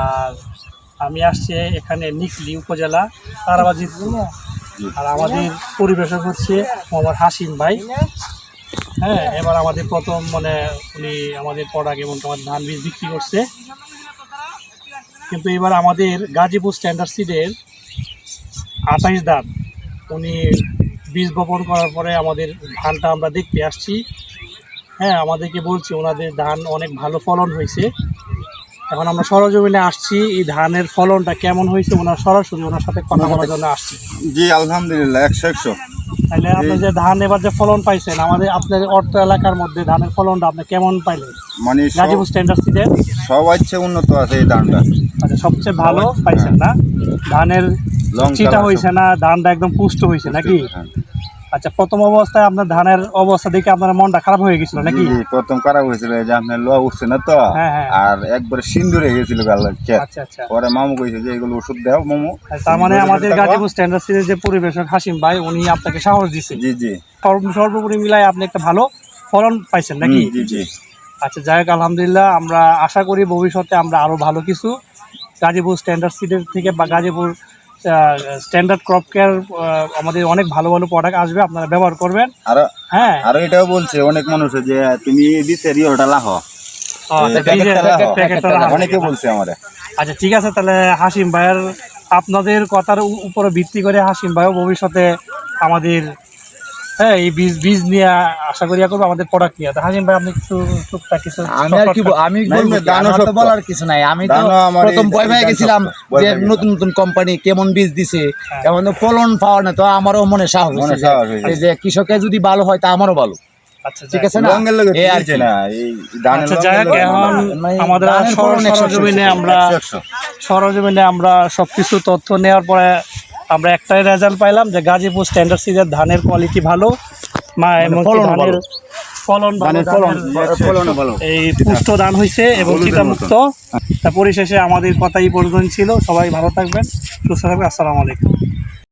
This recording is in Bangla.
আর আমি আসছি এখানে নিকলি উপজেলা, তারাবাজি আর আমাদের পরিবেশক হচ্ছে মোহাম্মদ হাসিম ভাই। হ্যাঁ এবার আমাদের প্রথম মানে উনি আমাদের প্রোডাক্ট এবং তোমার ধান বীজ বিক্রি করছে। কিন্তু এবার আমাদের গাজীপুর স্ট্যান্ডার্ড সিডের আঠাইশ ধান, উনি বীজ বপন করার পরে আমাদের ধানটা আমরা দেখতে আসছি। হ্যাঁ আমাদেরকে বলছি ওনাদের ধান অনেক ভালো ফলন হয়েছে। এখন আমরা সরজমিনে আসছি এই ধানের ফলনটা কেমন হয়েছে ওনার সরাসরি ওনার সাথে কথা বলার জন্য আসছি। জি আলহামদুলিল্লাহ একশো একশো। তাহলে আপনি যে ধান এবার যে ফলন পাইছেন আমাদের আপনার অর্থ এলাকার মধ্যে ধানের ফলনটা আপনি কেমন পাইলেন? মানে গাজীপুর স্ট্যান্ডার্ড সিডের সব উন্নত আছে এই ধানটা। আচ্ছা সবচেয়ে ভালো পাইছেন না? ধানের লঙ্কা চিটা হয়েছে না ধানটা একদম পুষ্ট হয়েছে নাকি? হ্যাঁ। আচ্ছা প্রথম অবস্থায় আপনার ধানের অবস্থা দেখে আপনার মনটা খারাপ হয়ে গেছিল নাকি? প্রথম খারাপ হয়েছিল যে আপনার লোয়া উঠছে না তো? হ্যাঁ, হ্যাঁ। আর একবারে সিন্দুরে গেছিল আচ্ছা আচ্ছা। পরে মামু কইছে যে এগুলো ওষুধ দাও মামু। তার মানে আমাদের গাজীপুর স্ট্যান্ডার্ড সিরিজ যে পরিবেশক হাসিম ভাই উনি আপনাকে সাহস দিচ্ছে জি জি। সর্বোপরি মিলাই আপনি একটা ভালো ফলন পাইছেন নাকি? জি জি। আচ্ছা যাই হোক আলহামদুলিল্লাহ আমরা আশা করি ভবিষ্যতে আমরা আরও ভালো কিছু গাজীপুর স্ট্যান্ডার্ড সিডের থেকে বা গাজীপুর স্ট্যান্ডার্ড ক্রপ কেয়ার আমাদের অনেক ভালো ভালো প্রোডাক্ট আসবে আপনারা ব্যবহার করবেন। আর হ্যাঁ। আর এটাও বলছে অনেক মানুষ যে তুমি দিছে রিওটা লাহ। অনেকে বলছে আমারে। আচ্ছা ঠিক আছে তাহলে হাসিম ভাইয়ের আপনাদের কথার উপরে ভিত্তি করে হাসিম ভাইও ভবিষ্যতে আমাদের হ্যাঁ এই বীজ বীজ নিয়ে আশা করি করব আমাদের প্রোডাক্ট নিয়ে। হাসিম ভাই আপনি কিছু টুকটাক কিছু আমি আর কি আমি এমনি বলার কিছু নাই। আমি তো প্রথম ভয় গেছিলাম যে নতুন নতুন কোম্পানি কেমন বীজ দিছে হ্যাঁ। এখন তো ফলন পাওয়া না তো আমারও মনে সাহস মনে এই যে কৃষকের যদি ভালো হয় তা আমারও ভালো। আচ্ছা ঠিক আছে না? লঙ্গের এই আর কি। না এই ধানের আচ্ছা এখন মানে আমাদের সরজমিনে আমরা। সরজমিনে আমরা সব কিছু তথ্য নেওয়ার পরে আমরা একটাই রেজাল্ট পাইলাম যে গাজীপুর স্ট্যান্ডার্ড সিজের ধানের কোয়ালিটি ভালো মা এবং ফলন ধানের ফলন ভালো, ফলন এই পুষ্ট দান হয়েছে এবং চিতামুক্ত তা পরিশেষে আমাদের কথাই প্রয়োজন ছিল। সবাই ভালো থাকবেন সুস্থ থাকবেন। আসসালামু আলাইকুম।